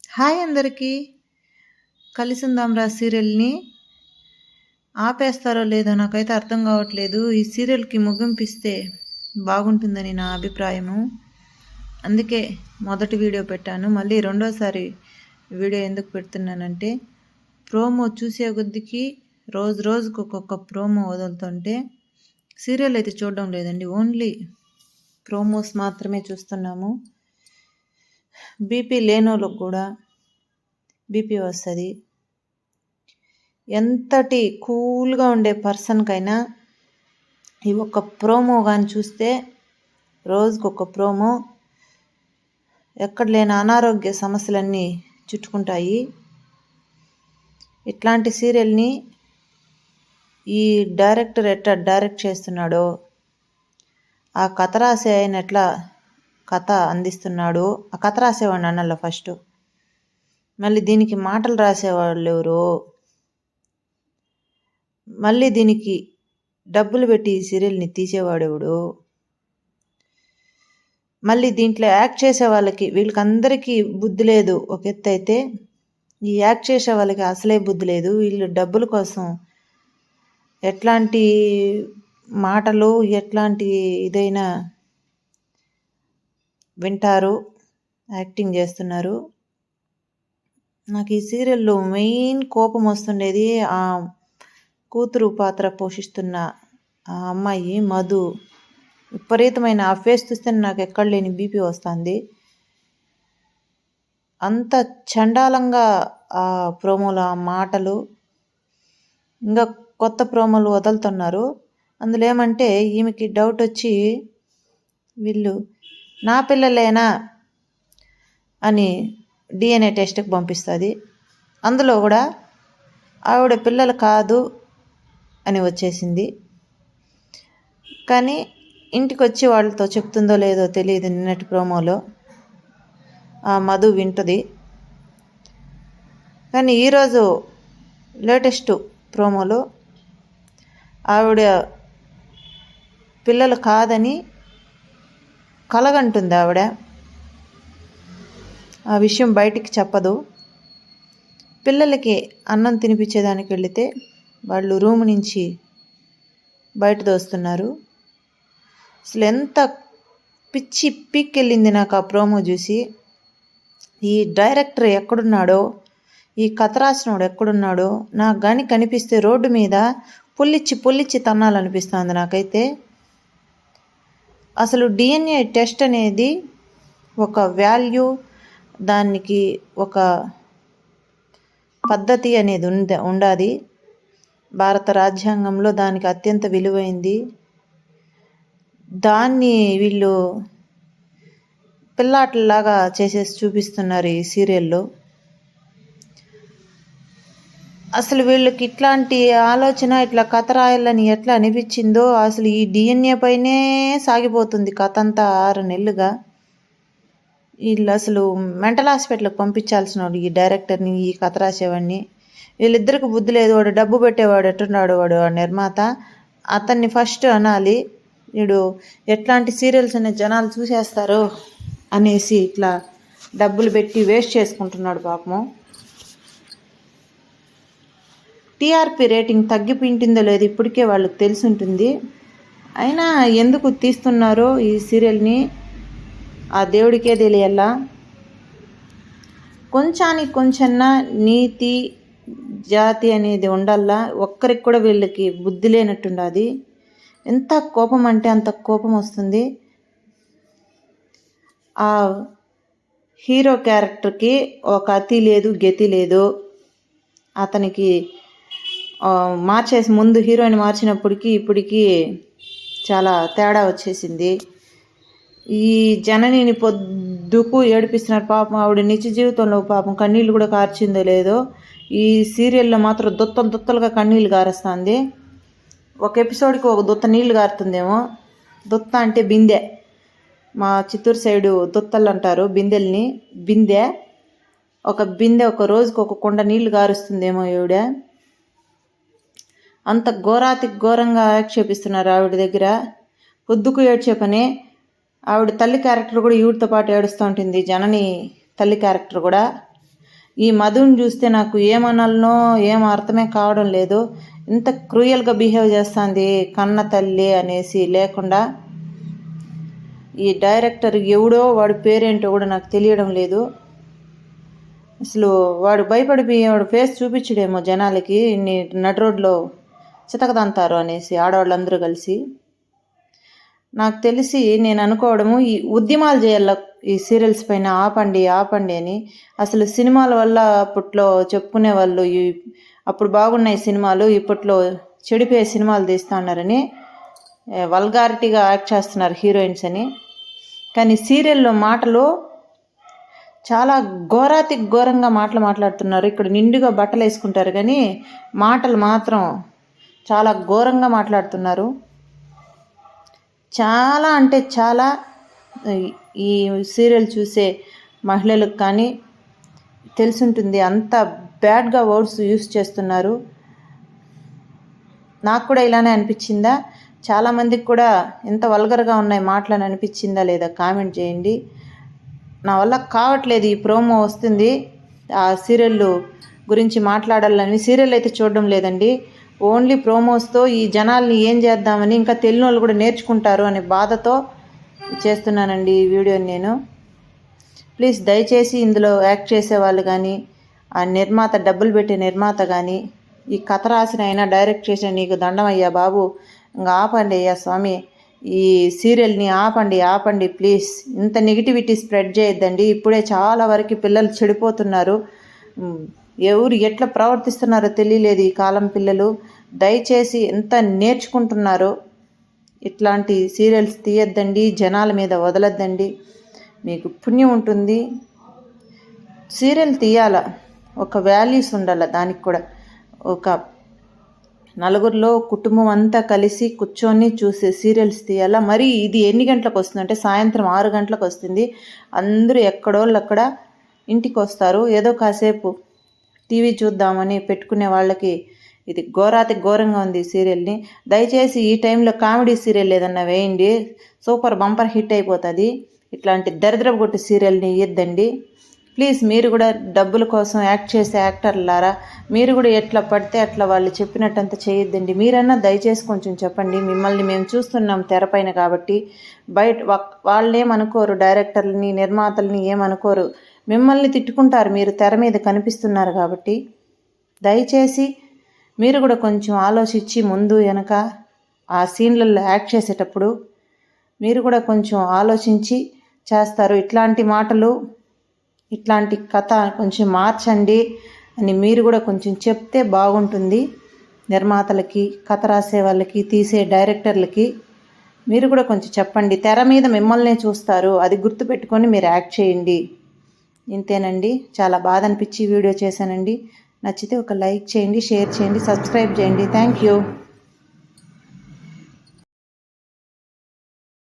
Hi అందరికీ. కలిసిందాంరా సీరియల్ని. ఆపేస్తారో లేదో నాకైతే అర్థం కావట్లేదు. ఈ సీరియల్కి ముగింపిస్తే బాగుంటుందని నా అభిప్రాయము. అందుకే మొదటి వీడియో పెట్టాను. మళ్ళీ రెండోసారి వీడియో ఎందుకు పెడుతున్నానంటే ప్రోమో చూసే కొద్దికి రోజు రోజుకు ఒక్కొక్క ప్రోమో వదులుతుంటే సీరియల్ అయితే చూడడం లేదండి. ఓన్లీ ప్రోమోస్ మాత్రమే చూస్తున్నాము. బీపీ లేనోళ్ళకు కూడా బీపీ వస్తుంది. ఎంతటి కూల్గా ఉండే పర్సన్కైనా ఈ ఒక్క ప్రోమో కానీ చూస్తే రోజుకు ఒక ప్రోమో ఎక్కడ లేని అనారోగ్య సమస్యలన్నీ చుట్టుకుంటాయి. ఇట్లాంటి సీరియల్ని ఈ డైరెక్టర్ ఎట్లా డైరెక్ట్ చేస్తున్నాడో ఆ కథ రాసే ఆయన ఎట్లా కథ అందిస్తున్నాడు. ఆ కథ రాసేవాడిని అన్నల్ల ఫస్ట్. మళ్ళీ దీనికి మాటలు రాసేవాళ్ళు ఎవరు? మళ్ళీ దీనికి డబ్బులు పెట్టి ఈ సీరియల్ని తీసేవాడెవడు మళ్ళీ దీంట్లో యాక్ట్ చేసే వాళ్ళకి వీళ్ళకందరికీ బుద్ధి లేదు. ఒక ఎత్తు అయితే ఈ యాక్ట్ చేసే వాళ్ళకి అసలే బుద్ధి లేదు. వీళ్ళు డబ్బుల కోసం ఎట్లాంటి మాటలు ఎట్లాంటి ఇదైనా వింటారు యాక్టింగ్ చేస్తున్నారు. నాకు ఈ సీరియల్లో మెయిన్ కోపం వస్తుండేది ఆ కూతురు పాత్ర పోషిస్తున్న ఆ అమ్మాయి మధు. విపరీతమైన ఆ ఫేస్ చూస్తే నాకు ఎక్కడ లేని బీపీ వస్తుంది. అంత చండాలంగా ఆ ప్రోమోల ఆ మాటలు ఇంకా కొత్త ప్రోమోలు వదులుతున్నారు. అందులో ఏమంటే ఈమెకి డౌట్ వచ్చి వీళ్ళు నా పిల్లలేనా అని డిఎన్ఏ టెస్ట్కి పంపిస్తుంది. అందులో కూడా ఆవిడ పిల్లలు కాదు అని వచ్చేసింది. కానీ ఇంటికి వచ్చి వాళ్ళతో చెప్తుందో లేదో తెలియదు నిన్నటి ప్రోమోలో. ఆ మధు వింటుంది. కానీ ఈరోజు లేటెస్ట్ ప్రోమోలో ఆవిడ పిల్లలు కాదని కలగంటుంది ఆవిడ. ఆ విషయం బయటికి చెప్పదు. పిల్లలకి అన్నం తినిపించేదానికి వెళితే వాళ్ళు రూమ్ నుంచి బయట దోస్తున్నారు అసలు ఎంత పిచ్చి పీక్కెళ్ళింది నాకు ఆ ప్రోమో చూసి. ఈ డైరెక్టర్ ఎక్కడున్నాడో ఈ కథ రాసినోడు ఎక్కడున్నాడో నాకు కానీ కనిపిస్తే రోడ్డు మీద పుల్లిచ్చి పుల్లిచ్చి తన్నాలనిపిస్తుంది నాకైతే. అసలు డిఎన్ఏ టెస్ట్ అనేది ఒక వాల్యూ దానికి ఒక పద్ధతి అనేది ఉంద ఉండాలి భారత రాజ్యాంగంలో దానికి అత్యంత విలువైంది. దాన్ని వీళ్ళు పిల్లాటలాగా చేసేసి చూపిస్తున్నారు ఈ సీరియల్లో. అసలు వీళ్ళకి ఇట్లాంటి ఆలోచన ఇట్లా కథ రాయాలని ఎట్లా అనిపించిందో అసలు ఈ డిఎన్ఏ పైనే సాగిపోతుంది కథ అంతా ఆరు నెలలుగా. వీళ్ళు అసలు మెంటల్ హాస్పిటల్కి పంపించాల్సిన వాడు ఈ డైరెక్టర్ని ఈ కథ రాసేవాడిని. వీళ్ళిద్దరికి బుద్ధి లేదు వాడు డబ్బు పెట్టేవాడు ఎట్టున్నాడు వాడు నిర్మాత. అతన్ని ఫస్ట్ అనాలి వీడు ఎట్లాంటి సీరియల్స్ అనే జనాలు చూసేస్తారు అనేసి ఇట్లా డబ్బులు పెట్టి వేస్ట్ చేసుకుంటున్నాడు పాపము టీఆర్పీ రేటింగ్ తగ్గిపింటిందో లేదు ఇప్పటికే వాళ్ళకి తెలిసి ఉంటుంది అయినా ఎందుకు తీస్తున్నారో ఈ సీరియల్ని? ఆ దేవుడికే తెలియాలా? కొంచానికి కొంచెన్నా నీతి జాతి అనేది ఉండాలా? ఒక్కరికి కూడా వీళ్ళకి బుద్ధి లేనట్టుండది. ఎంత కోపం అంటే అంత కోపం వస్తుంది. ఆ హీరో క్యారెక్టర్కి ఒక అతి లేదు గతి లేదు. అతనికి మార్చేసి ముందు హీరోయిన్ మార్చినప్పటికీ ఇప్పటికీ చాలా తేడా వచ్చేసింది. ఈ జననిని పొద్దుకు ఏడిపిస్తున్నారు పాపం. ఆవిడ నిత్య జీవితంలో పాపం. కన్నీళ్ళు కూడా కార్చిందో లేదో ఈ సీరియల్లో మాత్రం దుత్తలు దుత్తలుగా కన్నీళ్ళు కారుస్తుంది ఒక ఎపిసోడ్కి ఒక దుత్త నీళ్ళు కారుతుందేమో దుత్త అంటే బిందె. మా చిత్తూరు సైడు దుత్తలు అంటారు బిందెల్ని. బిందె. ఒక బిందె ఒక రోజుకి ఒక కుండ నీళ్ళు కారుస్తుందేమో ఈవిడ. అంత ఘోరాతి ఘోరంగా ఆక్షేపిస్తున్నారు ఆవిడ దగ్గర. పొద్దుకు ఏడ్చే పని ఆవిడ తల్లి క్యారెక్టర్ కూడా ఈవిడతో పాటు ఏడుస్తూ ఉంటుంది. జనని తల్లి క్యారెక్టర్ కూడా. ఈ మధుని చూస్తే నాకు ఏమనాలనో ఏం అర్థమే కావడం లేదు. ఇంత క్రూయల్గా బిహేవ్ చేస్తుంది కన్న తల్లి అనేసి లేకుండా. ఈ డైరెక్టర్ ఎవడో వాడి పేరేంటో కూడా నాకు తెలియడం లేదు. అసలు వాడు భయపడిపోయి వాడు ఫేస్ చూపించడేమో జనాలకి. ఇన్ని నడి రోడ్లో చితకదంతారు అనేసి ఆడవాళ్ళందరూ కలిసి. నాకు తెలిసి నేను అనుకోవడము ఈ ఉద్యమాలు చేయాల ఈ సీరియల్స్ పైన ఆపండి ఆపండి అని. అసలు సినిమాల వల్ల అప్పట్లో చెప్పుకునే వాళ్ళు ఈ అప్పుడు బాగున్నాయి సినిమాలు ఇప్పట్లో చెడిపోయే సినిమాలు తీస్తున్నారని వల్గారిటీగా యాక్ట్ చేస్తున్నారు హీరోయిన్స్ అని. కానీ సీరియల్లో మాటలు చాలా ఘోరాతి ఘోరంగా మాటలు మాట్లాడుతున్నారు. ఇక్కడ నిండుగా బట్టలు వేసుకుంటారు కానీ మాటలు మాత్రం చాలా ఘోరంగా మాట్లాడుతున్నారు. చాలా అంటే చాలా ఈ సీరియల్ చూసే మహిళలకు కానీ తెలిసుంటుంది అంత బ్యాడ్గా వర్డ్స్ యూస్ చేస్తున్నారు. నాకు కూడా ఇలానే అనిపించిందా? చాలామందికి కూడా ఎంత వల్గర్గా ఉన్నాయి మాటలని అనిపించిందా లేదా కామెంట్ చేయండి. నా వల్ల కావట్లేదు ఈ ప్రోమో వస్తుంది. ఆ సీరియల్ గురించి మాట్లాడాలని సీరియల్ అయితే చూడడం లేదండి. ఓన్లీ ప్రోమోస్తో ఈ జనాల్ని ఏం చేద్దామని ఇంకా తెలియని వాళ్ళు కూడా నేర్చుకుంటారు అనే బాధతో చేస్తున్నానండి ఈ వీడియోని నేను. ప్లీజ్ దయచేసి ఇందులో యాక్ట్ చేసే వాళ్ళు కానీ ఆ నిర్మాత డబ్బులు పెట్టే నిర్మాత కానీ ఈ కథ రాసిన అయినా డైరెక్ట్ చేసిన నీకు దండం అయ్యా బాబు ఇంకా ఆపండి అయ్యా స్వామి ఈ సీరియల్ని ఆపండి ఆపండి ప్లీజ్. ఇంత నెగిటివిటీ స్ప్రెడ్ చేయొద్దండి. ఇప్పుడే చాలా వరకు పిల్లలు చెడిపోతున్నారు. ఎవరు ఎట్లా ప్రవర్తిస్తున్నారో తెలియలేదు ఈ కాలం పిల్లలు. దయచేసి ఎంత నేర్చుకుంటున్నారో ఇట్లాంటి సీరియల్స్ తీయద్దండి జనాల మీద వదలద్దండి. మీకు పుణ్యం ఉంటుంది. సీరియల్ తీయాల? ఒక వాల్యూస్ ఉండాల? దానికి కూడా ఒక నలుగురిలో కుటుంబం అంతా కలిసి కూర్చొని చూసే సీరియల్స్ తీయాలా? మరి ఇది ఎన్ని గంటలకు వస్తుంది? అంటే సాయంత్రం ఆరు గంటలకు వస్తుంది. అందరూ ఎక్కడోళ్ళు అక్కడ ఇంటికి వస్తారు. ఏదో కాసేపు టీవీ చూద్దామని పెట్టుకునే వాళ్ళకి ఇది ఘోరాతి ఘోరంగా ఉంది సీరియల్ని. దయచేసి ఈ టైంలో కామెడీ సీరియల్ ఏదన్నా వేయండి. సూపర్ బంపర్ హిట్ అయిపోతుంది. ఇట్లాంటి దరిద్రపు కొట్టి సీరియల్ని ఇద్దండి ప్లీజ్ మీరు కూడా డబ్బుల కోసం యాక్ట్ చేసే యాక్టర్లారా? మీరు కూడా ఎట్లా పడితే అట్లా వాళ్ళు చెప్పినట్టంతా చేయొద్దండి. మీరన్నా దయచేసి కొంచెం చెప్పండి. మిమ్మల్ని మేము చూస్తున్నాం తెరపైన కాబట్టి. బయట వాళ్ళేమనుకోరు డైరెక్టర్ని నిర్మాతల్ని ఏమనుకోరు. మిమ్మల్ని తిట్టుకుంటారు. మీరు తెర మీద కనిపిస్తున్నారు కాబట్టి దయచేసి మీరు కూడా కొంచెం ఆలోచించి ముందు వెనక ఆ సీన్లలో యాక్ట్ చేసేటప్పుడు మీరు కూడా కొంచెం ఆలోచించి చేస్తారు. ఇట్లాంటి మాటలు ఇట్లాంటి కథ కొంచెం మార్చండి అని మీరు కూడా కొంచెం చెప్తే బాగుంటుంది. నిర్మాతలకి కథ రాసే వాళ్ళకి తీసే డైరెక్టర్లకి మీరు కూడా కొంచెం చెప్పండి. తెర మీద మిమ్మల్నే చూస్తారు. అది గుర్తుపెట్టుకొని మీరు యాక్ట్ చేయండి. ఇంతేనండి. చాలా బాధ అనిపించి వీడియో చేశానండి. నచ్చితే ఒక లైక్ చేయండి షేర్ చేయండి సబ్స్క్రైబ్ చేయండి. Thank you.